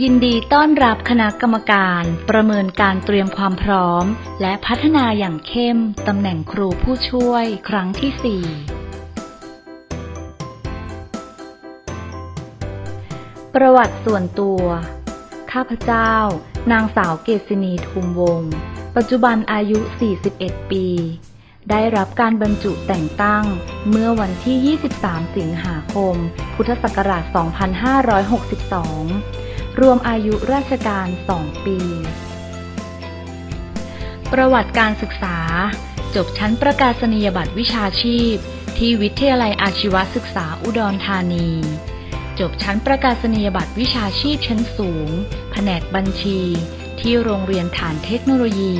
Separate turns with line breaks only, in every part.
ยินดีต้อนรับคณะกรรมการประเมินการเตรียมความพร้อม และพัฒนาอย่างเข้มตำแหน่งครูผู้ช่วยครั้งที่ 4 ประวัติส่วนตัว ข้าพเจ้า นางสาวเกษินีทุมวงศ์ปัจจุบันอายุ 41 ปี ได้รับการบรรจุแต่งตั้งเมื่อวันที่ 23 สิงหาคม พุทธศักราช 2562 รวมอายุราชการ 2 ปี ประวัติการศึกษา จบชั้นประกาศนียบัตรวิชาชีพ ที่วิทยาลัยอาชีวศึกษาอุดรธานี จบชั้นประกาศนียบัตรวิชาชีพชั้นสูง แผนกบัญชี ที่โรงเรียนฐานเทคโนโลยี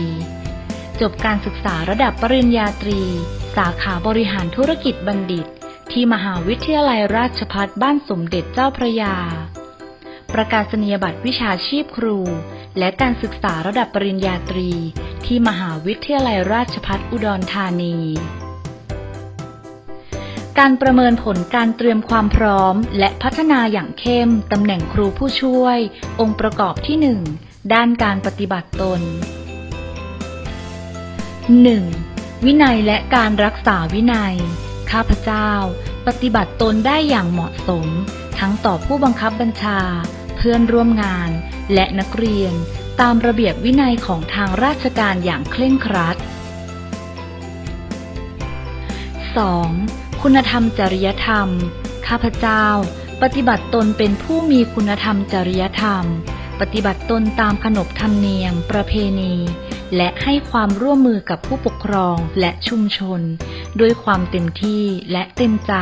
จบการศึกษาระดับปริญญาตรี สาขาบริหารธุรกิจบัณฑิต ที่มหาวิทยาลัยราชภัฏบ้านสมเด็จเจ้าพระยา ประกาศนียบัตรวิชาชีพครู และการศึกษาระดับปริญญาตรี ที่มหาวิทยาลัยราชภัฏอุดรธานี การประเมินผลการเตรียมความพร้อม และพัฒนาอย่างเข้มตำแหน่งครูผู้ช่วย องค์ประกอบที่ 1 ด้านการปฏิบัติตน 1. วินัยและการรักษาวินัย ข้าพเจ้า ปฏิบัติตนได้อย่างเหมาะสม ทั้งต่อผู้บังคับบัญชา พื่อนร่วมงาน และนักเรียน ตามระเบียบวินัยของทางราชการอย่างเคร่งครัด 2. คุณธรรมจริยธรรม ข้าพเจ้า ปฏิบัติตนเป็นผู้มีคุณธรรมจริยธรรม ปฏิบัติตนตามขนบธรรมเนียม ประเพณี และให้ความร่วมมือกับผู้ปกครองและชุมชน ด้วยความเต็มที่และเต็มใจ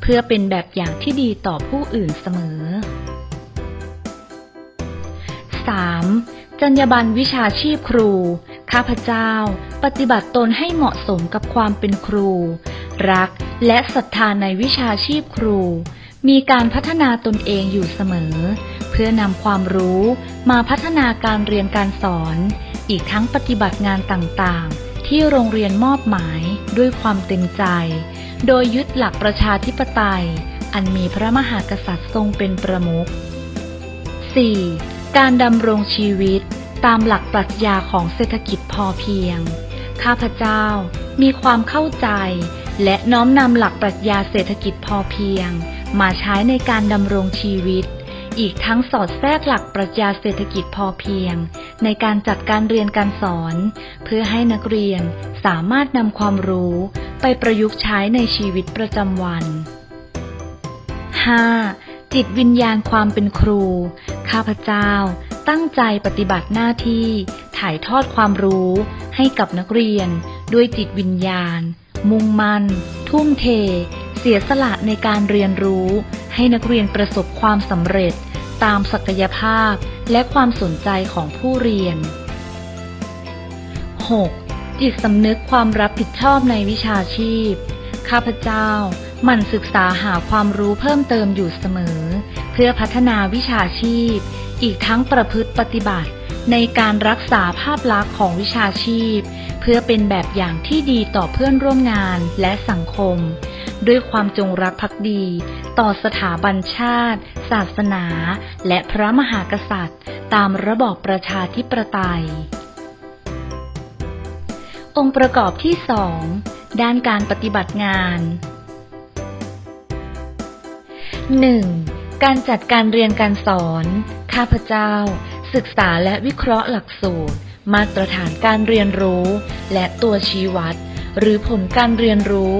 เพื่อเป็นแบบอย่างที่ดีต่อผู้อื่นเสมอ 3. จรรยาบรรณวิชาชีพครู ข้าพเจ้า ปฏิบัติตนให้เหมาะสมกับความเป็นครู รักและศรัทธาในวิชาชีพครู มีการพัฒนาตนเองอยู่เสมอ เพื่อนำความรู้มาพัฒนาการเรียนการสอน อีกทั้งปฏิบัติงานต่างๆ ที่โรงเรียนมอบหมายด้วยความเต็มใจ โดยยึดหลักประชาธิปไตย อันมีพระมหากษัตริย์ทรงเป็นประมุข 4. การดำรงชีวิตตามหลักปรัชญาของเศรษฐกิจพอเพียง ข้าพเจ้ามีความเข้าใจ และน้อมนำหลักปรัชญาเศรษฐกิจพอเพียง มาใช้ในการดำรงชีวิต อีกทั้งสอดแทรกหลักปรัชญาเศรษฐกิจพอเพียง ในการจัดการเรียนการสอน เพื่อให้นักเรียนสามารถนำความรู้ไปประยุกต์ใช้ในชีวิตประจำวัน 5. จิตวิญญาณความเป็นครู ข้าพเจ้าตั้งใจปฏิบัติหน้าที่ถ่ายทอดความรู้ให้กับนักเรียน ด้วยจิตวิญญาณ มุ่งมั่น ทุ่มเท เสียสละในการเรียนรู้ ให้นักเรียนประสบความสำเร็จ ตามศักยภาพและความสนใจของผู้เรียน 6. จิตสำนึกความรับผิดชอบในวิชาชีพ ข้าพเจ้า หมั่นศึกษาหาความรู้เพิ่มเติมอยู่เสมอ เพื่อพัฒนาวิชาชีพ อีกทั้งประพฤติปฏิบัติ ในการรักษาภาพลักษณ์ของวิชาชีพ เพื่อเป็นแบบอย่างที่ดีต่อเพื่อนร่วมงานและสังคม ด้วยความจงรักภักดี ต่อสถาบันชาติ ศาสนา และพระมหากษัตริย์ ตามระบอบประชาธิปไตย องค์ประกอบที่สองด้านการปฏิบัติงาน 1. การจัดการเรียนการสอน ข้าพเจ้า ศึกษาและวิเคราะห์หลักสูตร มาตรฐานการเรียนรู้ และตัวชี้วัด หรือผลการเรียนรู้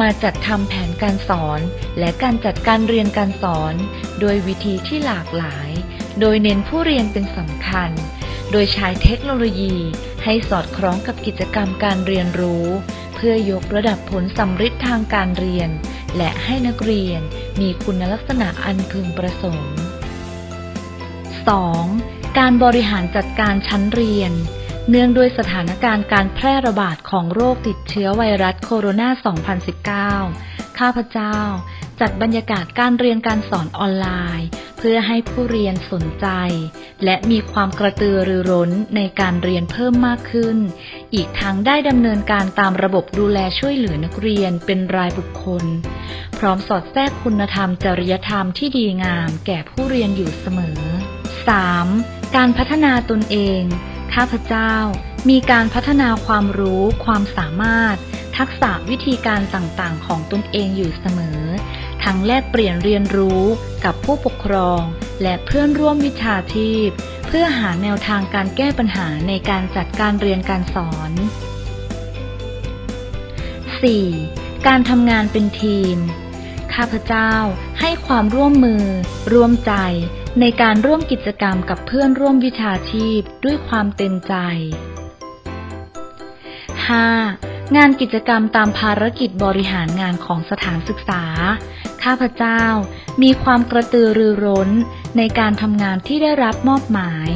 มาจัดทำแผนการสอน และการจัดการเรียนการสอน โดยวิธีที่หลากหลาย โดยเน้นผู้เรียนเป็นสำคัญ โดยใช้เทคโนโลยี ให้สอดคล้องกับกิจกรรมการเรียนรู้ เพื่อยกระดับผลสำฤทธิ์ทางการเรียน และให้นักเรียนมีคุณลักษณะอันพึงประสงค์ 2. การบริหารจัดการชั้นเรียน เนื่องด้วยสถานการณ์การแพร่ระบาดของโรคติดเชื้อไวรัสโคโรนา 2019 ข้าพเจ้า จัดบรรยากาศการเรียนการสอนออนไลน์ เพื่อให้ผู้เรียนสนใจ และมีความกระตือรือร้นในการเรียนเพิ่มมากขึ้น อีกทั้งได้ดำเนินการตามระบบดูแลช่วยเหลือนักเรียนเป็นรายบุคคล พร้อมสอดแทรกคุณธรรมจริยธรรมที่ดีงามแก่ผู้เรียนอยู่เสมอ 3. การพัฒนาตนเอง ข้าพเจ้า มีการพัฒนาความรู้ ความสามารถ ทักษะวิธีการต่างๆ ของตนเองอยู่เสมอ ทั้งแลกเปลี่ยนเรียนรู้กับผู้ปกครอง และเพื่อนร่วมวิชาชีพ เพื่อหาแนวทางการแก้ปัญหาในการจัดการเรียนการสอน 4. การทำงานเป็นทีม ข้าพเจ้าให้ความร่วมมือ ร่วมใจ ในการร่วมกิจกรรมกับเพื่อนร่วมวิชาชีพด้วยความเต็มใจ 5. งานกิจกรรมตามภารกิจบริหารงานของสถานศึกษา ข้าพเจ้ามีความกระตือรือร้นในการทำงานที่ได้รับมอบหมาย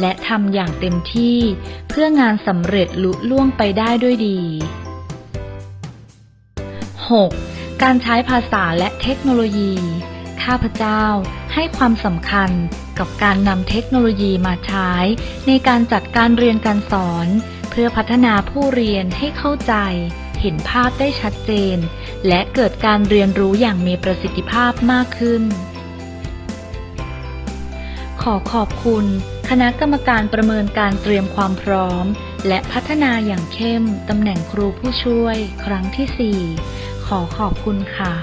และทำอย่างเต็มที่เพื่องานสำเร็จลุล่วงไปได้ด้วยดี 6. การใช้ภาษาและเทคโนโลยี ข้าพเจ้าให้ความสำคัญกับการนำเทคโนโลยีมาใช้ ในการจัดการเรียนการสอน เพื่อพัฒนาผู้เรียนให้เข้าใจ เห็นภาพได้ชัดเจน และเกิดการเรียนรู้อย่างมีประสิทธิภาพมากขึ้น ขอขอบคุณ คณะกรรมการประเมินการเตรียมความพร้อม และพัฒนาอย่างเข้มตำแหน่งครูผู้ช่วย ครั้งที่ 4 ขอขอบคุณค่ะ